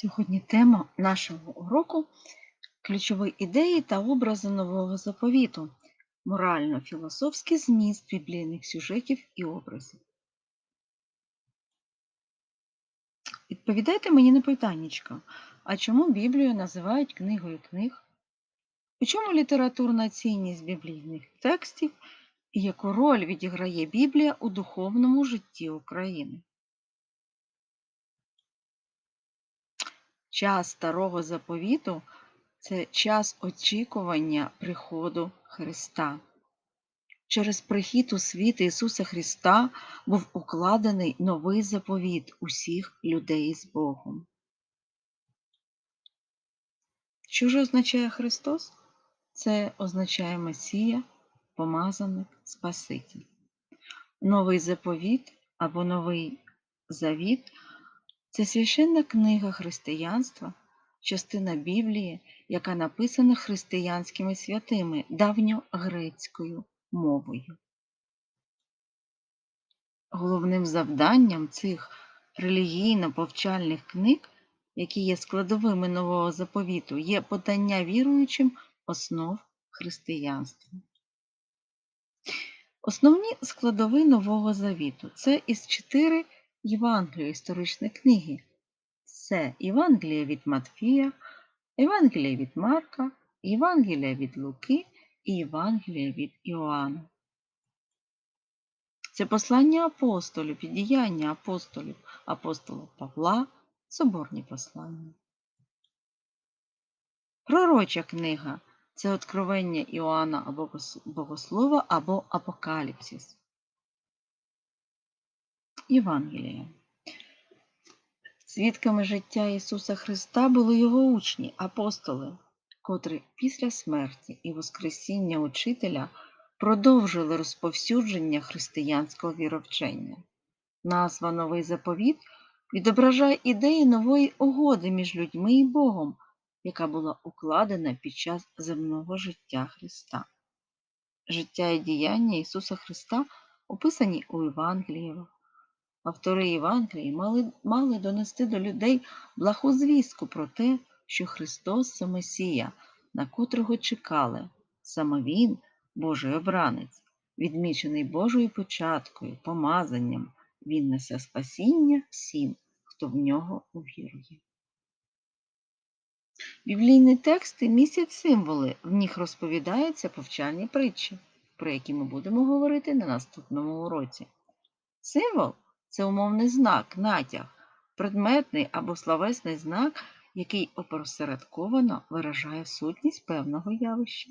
Сьогодні тема нашого уроку ключові ідеї та образи нового заповіту, морально-філософський зміст біблійних сюжетів і образів. Відповідайте мені на питаннячко, а чому Біблію називають книгою книг? У чому літературна цінність біблійних текстів і яку роль відіграє Біблія у духовному житті України? Час старого заповіту це час очікування приходу Христа. Через прихід у світ Ісуса Христа був укладений новий заповіт усіх людей з Богом. Що ж означає Христос? Це означає Месія, помазаник, Спаситель. Новий заповіт або новий завіт це священна книга християнства, частина Біблії, яка написана християнськими святими давньогрецькою мовою. Головним завданням цих релігійно-повчальних книг, які є складовими нового заповіту, є подання віруючим основ християнства. Основні складові Нового Завіту це із чотири Євангелію історичні книги. Це Євангелія від Матфія, Євангелія від Марка, Євангелія від Луки і Євангелія від Іоанна. Це послання апостолів, піддіяння апостолів, апостола Павла, соборні послання. Пророча книга це откровення Іоанна або Богослова або Апокаліпсис. Євангелія. Свідками життя Ісуса Христа були його учні, апостоли, котрі після смерті і Воскресіння Учителя продовжили розповсюдження християнського віровчення. Назва Новий заповіт відображає ідеї нової угоди між людьми і Богом, яка була укладена під час земного життя Христа. Життя і діяння Ісуса Христа описані у Євангеліях. Автори Євангелії мали, мали донести до людей благу звістку про те, що Христос це Месія, на котрого чекали. Саме Він, Божий обранець, відмічений Божою початкою, помазанням, Він несе спасіння всім, хто в нього увірує. Біблійні тексти містять символи, в них розповідаються повчальні притчі, про які ми будемо говорити на наступному уроці. Символ це умовний знак, натяг, предметний або словесний знак, який опосередковано виражає сутність певного явища.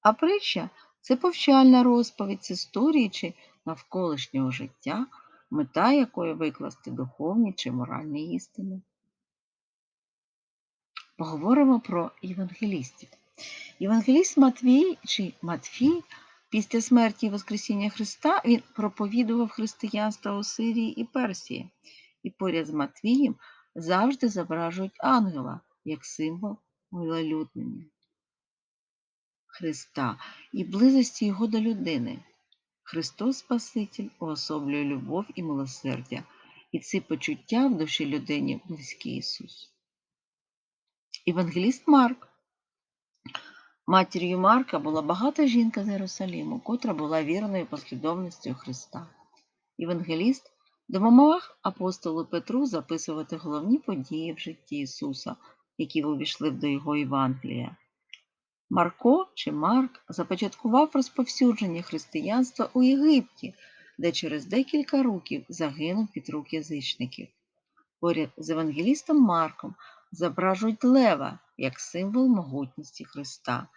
А притча це повчальна розповідь з історії чи навколишнього життя, мета якої викласти духовні чи моральні істини. Поговоримо про євангелістів. Євангеліст Матвій чи Матфій Після смерті і Воскресіння Христа він проповідував християнство у Сирії і Персії, і поряд з Матвієм завжди зображують ангела як символ вилолюднення Христа і близості Його до людини. Христос Спаситель уособлює любов і милосердя, і ці почуття в душі людині близькі Ісус. Євангеліст Марк Матір'ю Марка була багата жінка з Єрусаліму, котра була вірною послідовністю Христа. Євангеліст допомагав апостолу Петру записувати головні події в житті Ісуса, які увійшли до Його Євангелія. Марко чи Марк започаткував розповсюдження християнства у Єгипті, де через декілька років загинув під рук язичників. Поряд з Евангелістом Марком зображують лева як символ могутності Христа,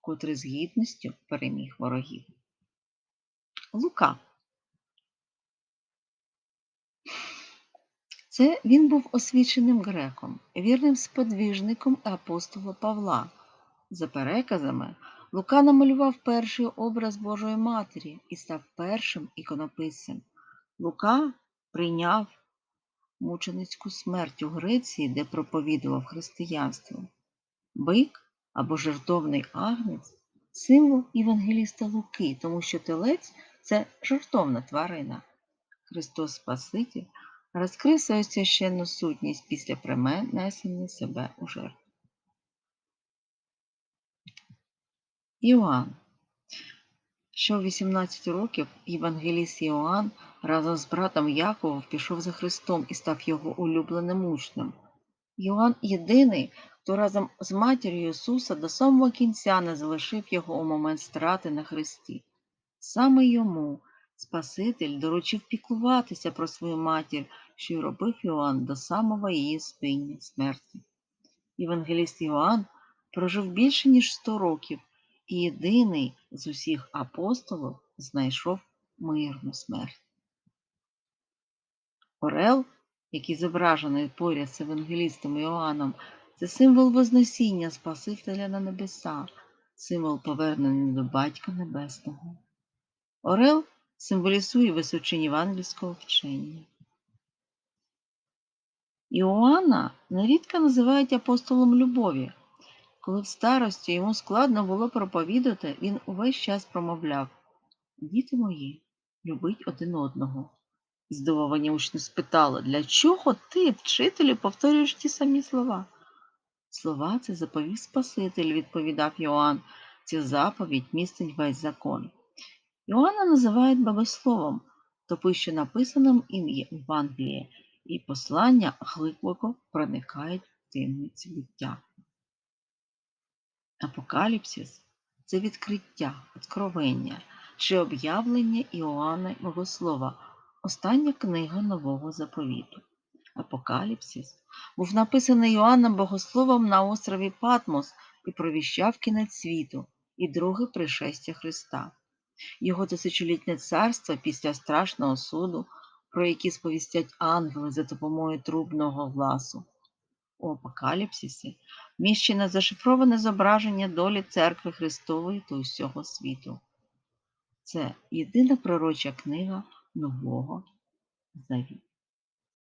котрий з гідністю переміг ворогів. Лука. Це він був освіченим греком, вірним сподвіжником апостола Павла. За переказами, Лука намалював перший образ Божої Матері і став першим іконописцем. Лука прийняв мученицьку смерть у Греції, де проповідував християнство. Бик або жертовний агнець символ Євангеліста Луки, тому що телець це жертовна тварина. Христос Спаситель розкрив свою священну сутність після принесення себе у жертву. Іоанн. Ще у 18 років євангеліст Іоанн разом з братом Яковом пішов за Христом і став його улюбленим учнем. Йоанн єдиний, хто разом з матір'ю Ісуса до самого кінця не залишив його у момент страти на Христі. Саме йому Спаситель доручив піклуватися про свою матір, що й робив Іоанн до самого її спиння смерті. Євангеліст Іоанн прожив більше ніж 100 років і єдиний з усіх апостолів знайшов мирну смерть. Орел, який зображений поряд з евангелістом Іоанном, це символ Вознесіння Спасителя на небеса, символ повернення до Батька Небесного. Орел символізує височинь євангельського вчення. Іоанна нерідко називають апостолом любові. Коли в старості йому складно було проповідати, він увесь час промовляв Діти мої, любить один одного. Здивовані учні спитали, для чого ти, вчителю, повторюєш ті самі слова? Слова це заповів Спаситель, відповідав Йоанн. Ця заповідь містить весь закон. Йоанна називають богословом, тобто що написаним їм є Євангеліє, і послання глибоко проникають в таємниці буття. Апокаліпсис це відкриття, откровення чи об'явлення Іоанна Богослова, остання книга Нового Заповіту. Апокаліпсис був написаний Іоанном Богословом на острові Патмос і провіщав кінець світу і друге пришестя Христа. Його тисячолітнє царство після страшного суду, про який сповістять ангели за допомогою трубного гласу. У Апокаліпсисі міщене зашифроване зображення долі церкви Христової та усього світу. Це єдина пророча книга Нового Завіту.